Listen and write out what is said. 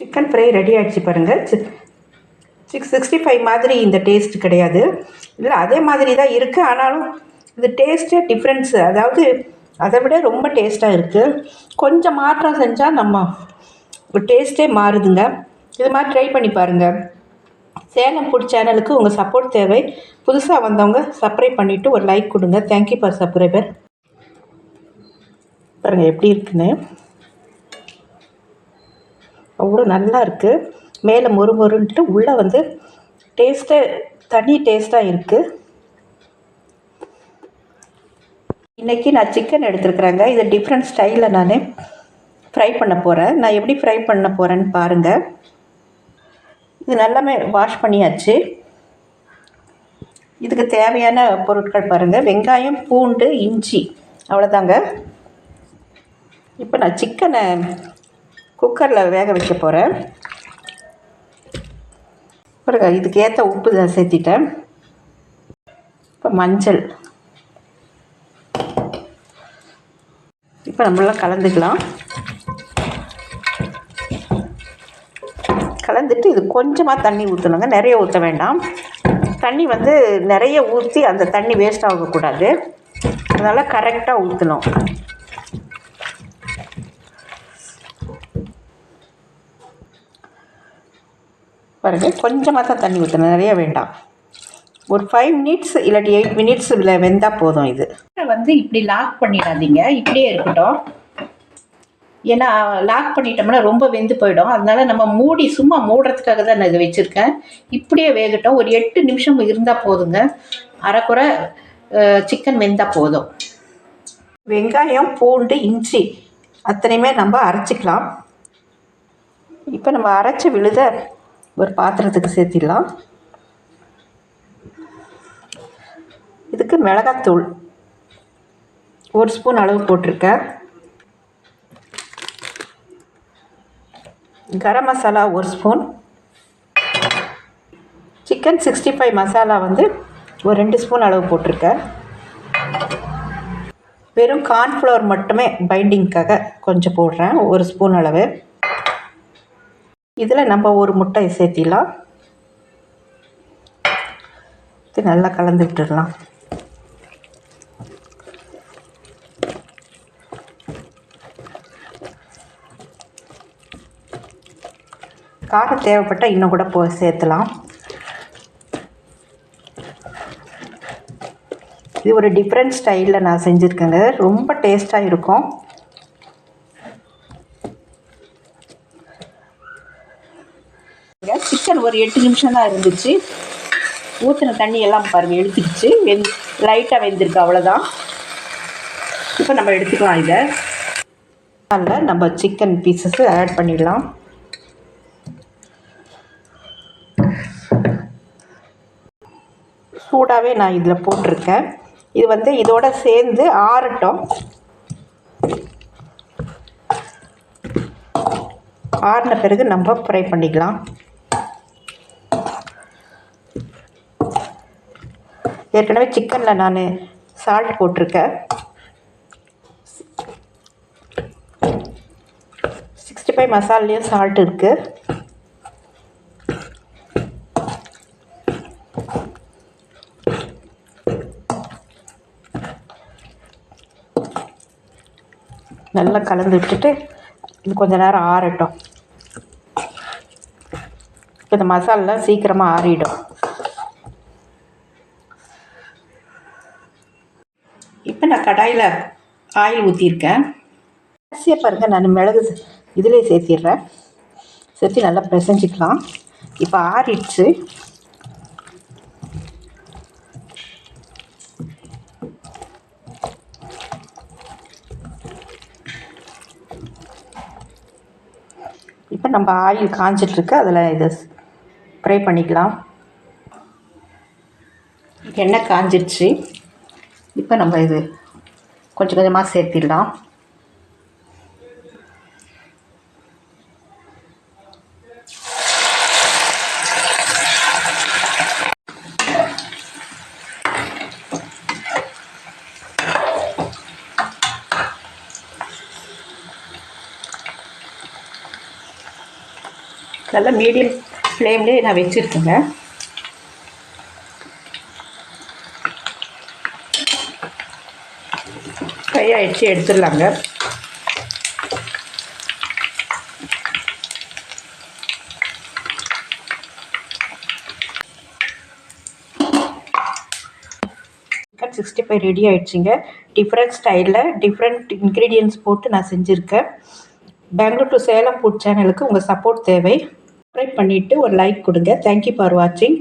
Chicken fry ready ஆகிடுச்சு பாருங்கள் six sixty five மாதிரி இந்த டேஸ்ட் கிடையாது. இல்லை அதே மாதிரி தான் இருக்குது ஆனாலும் இது டேஸ்ட்டே டிஃப்ரென்ஸு அதாவது அதை விட ரொம்ப டேஸ்ட்டாக இருக்குது கொஞ்சம் மாற்றம் செஞ்சால் நம்ம டேஸ்ட்டே மாறுதுங்க. இது மாதிரி ட்ரை பண்ணி பாருங்கள் சேலம் ஃபுட் சேனலுக்கு உங்கள் சப்போர்ட் தேவை. புதுசாக வந்தவங்க சப்ஸ்கிரைப் பண்ணிவிட்டு ஒரு லைக் கொடுங்க. தேங்க்யூ ஃபார் சப்ஸ்கிரைபர் பாருங்கள் எப்படி இருக்குன்னு. அவ்வளோ நல்லா இருக்குது மேலே மொறு மொறுன்ட்டு உள்ளே வந்து டேஸ்ட்டே தனி டேஸ்ட்டாக இருக்குது இன்றைக்கி நான் சிக்கன் எடுத்துருக்குறேங்க. இது டிஃப்ரெண்ட் ஸ்டைலில் நான் ஃப்ரை பண்ண போகிறேன் நான் எப்படி ஃப்ரை பண்ண போகிறேன்னு பாருங்கள் இது நல்லாமே வாஷ் பண்ணியாச்சு. இதுக்கு தேவையான பொருட்கள் பாருங்கள் வெங்காயம் பூண்டு இஞ்சி. அவ்வளோதாங்க இப்போ நான் சிக்கனை குக்கரில் வேக வைக்க போகிறேன் பாருங்க இதுக்கு ஏற்ற உப்பு தான் சேர்த்திட்டேன். இப்போ மஞ்சள். இப்போ நம்மளாம் கலந்துக்கலாம். கலந்துட்டு இது கொஞ்சமாக தண்ணி ஊற்றணுங்க நிறைய ஊற்ற வேண்டாம். தண்ணி வந்து நிறைய ஊற்றி அந்த தண்ணி வேஸ்ட் ஆகக்கூடாது. அதனால் கரெக்டாக ஊற்றணும் பாருங்கள் கொஞ்சமாக தான் தண்ணி ஊற்றணும் நிறைய வேண்டாம். ஒரு ஃபைவ் மினிட்ஸ் இல்லாட்டி எயிட் மினிட்ஸ் வெந்தால் போதும் இது. வந்து இப்படி லாக் பண்ணிடாதீங்க இப்படியே இருக்கட்டும். ஏன்னா லாக் பண்ணிட்டோம்னா ரொம்ப வெந்து போயிடும். அதனால நம்ம மூடி சும்மா மூடுறதுக்காக தான் நான் இதை வச்சுருக்கேன். இப்படியே வேகட்டும். ஒரு எட்டு நிமிஷம் இருந்தால் போதுங்க. அரைக்குறை சிக்கன் வெந்தால் போதும். வெங்காயம் பூண்டு இஞ்சி அத்தனையுமே நம்ம அரைச்சிக்கலாம். இப்போ நம்ம அரைச்ச விழுத ஒரு பாத்திரத்துக்கு சேர்த்திடலாம். இதுக்கு மிளகாத்தூள் ஒரு ஸ்பூன் அளவு போட்டிருக்கேன். கரம் மசாலா ஒரு spoon. Chicken sixty five masala வந்து ஒரு ரெண்டு ஸ்பூன் அளவு போட்டிருக்கேன். வெறும் கார்ன்ஃப்ளவர் மட்டுமே பைண்டிங்க்காக கொஞ்சம் போடுறேன் ஒரு ஸ்பூன் அளவு. இதில் நம்ம ஒரு முட்டை சேர்த்திடலாம். இது நல்லா கலந்து விட்டுடலாம். காரம் தேவைப்பட்டால் இன்னும் கூட போ சேர்த்துலாம். இது ஒரு டிஃப்ரெண்ட் ஸ்டைலில் நான் செஞ்சுருக்கேங்க. ரொம்ப டேஸ்ட்டாக இருக்கும். சிக்கன் ஒரு எட்டு நிமிஷம் தான் இருந்துச்சு. ஊற்றின தண்ணி எல்லாம் பாருங்கள் எடுத்துக்கிச்சு. வெந் லைட்டாக வெந்திருக்கு அவ்வளோதான் இப்போ நம்ம எடுத்துக்கலாம் இதை. அதில் நம்ம சிக்கன் பீசஸ் ஆட் பண்ணிடலாம். சூடாகவே நான் இதில் போட்டிருக்கேன். இது வந்து இதோட சேர்ந்து ஆறட்டும். ஆறின பிறகு நம்ம ஃப்ரை பண்ணிக்கலாம். ஏற்கனவே சிக்கனில் நான் சால்ட் போட்டிருக்கேன். சிக்ஸ்டி ஃபைவ் மசாலையும் சால்ட் இருக்குது நல்லா கலந்து விட்டுட்டு இது நேரம் ஆறட்டும். இப்போ இந்த மசாலெலாம் சீக்கிரமாக ஆறிடும் இப்போ நான் கடாயில் ஆயில் ஊற்றிருக்கேன் அரிசியை பாருங்கள் நான் மிளகு இதிலே சேர்த்திடுறேன். சேர்த்து நல்லா பிசைஞ்சிக்கலாம். இப்போ ஆறிடுச்சு. இப்போ நம்ம ஆயில் காஞ்சிட்ருக்கு. அதில் இதை ஃப்ரை பண்ணிக்கலாம். எண்ணெய் காஞ்சிடுச்சு. இப்போ நம்ம இது கொஞ்சம் கொஞ்சமாக சேர்த்திடலாம். நல்லா மீடியம் ஃப்ளேம்லேயே நான் வச்சுருக்கேங்க. ஃப்ரை ஆகிடுச்சு எடுத்துடலாங்க. சிக்கன் சிக்ஸ்டி ஃபைவ் ரெடி ஆகிடுச்சிங்க டிஃப்ரெண்ட் ஸ்டைலில் டிஃப்ரெண்ட் இன்க்ரீடியன்ஸ் போட்டு நான் செஞ்சுருக்கேன். பெங்களூர் டு சேலம் ஃபுட் சேனலுக்கு உங்கள் சப்போர்ட் தேவை. சப்ஸ்கிரைப் பண்ணிவிட்டு ஒரு லைக் கொடுங்க. தேங்க்யூ ஃபார் வாட்சிங்